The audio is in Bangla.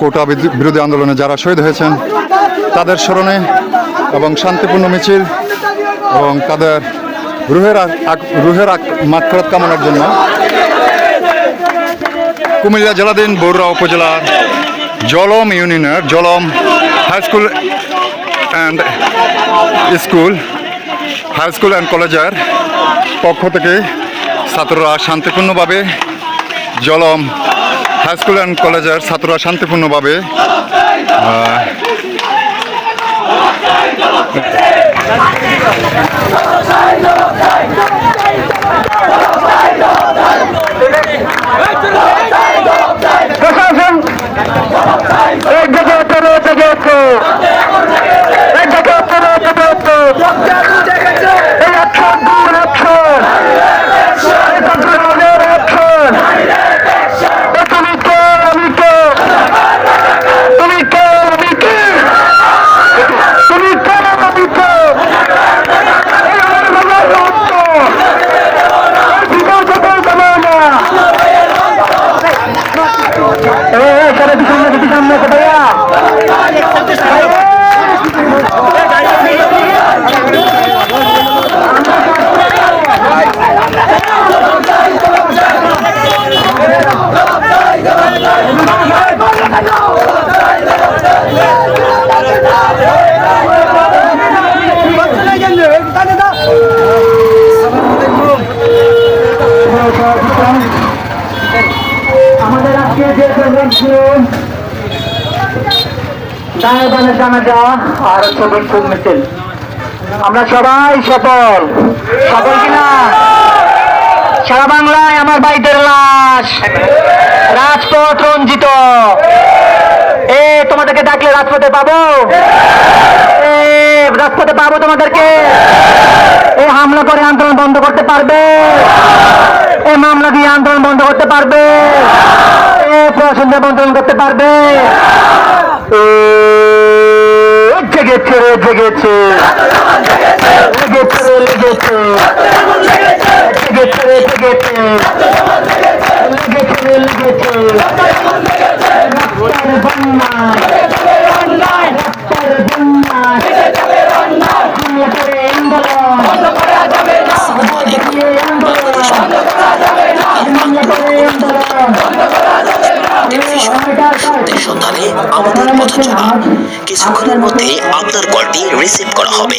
কোটা বিরোধী আন্দোলনে যারা শহীদ হয়েছেন, তাদের স্মরণে এবং শান্তিপূর্ণ মিছিল এবং তাদের রুহের রুহের মাত্রাত কামনার জন্য কুমিল্লা জেলাধীন বরুড়া উপজেলার জলম ইউনিয়নের Jalam high school and school high school and কলেজের পক্ষ থেকে ছাত্ররা শান্তিপূর্ণভাবে জলম হাই স্কুল অ্যান্ড কলেজের ছাত্ররা শান্তিপূর্ণভাবে আর আমরা সবাই সফল। সফল কিনা? সারা বাংলায় আমার ভাইদের লাশ। রাজপথ রঞ্জিত। এ, তোমাদেরকে ডাকলে রাজপথে পাবো? রাজপথে পাবো তোমাদেরকে? এ, হামলা করে আন্দোলন বন্ধ করতে পারবে? এ, মামলা দিয়ে আন্দোলন বন্ধ করতে পারবে? এ প্রশাসন আন্দোলন করতে পারবে? জেগেছে রে জেগেছে লেগেছে লেগেছে। জেগেছে রে জেগেছে আমাদের পথ কিছুক্ষণের মধ্যে আপনার কলটি রিসিভ করা হবে।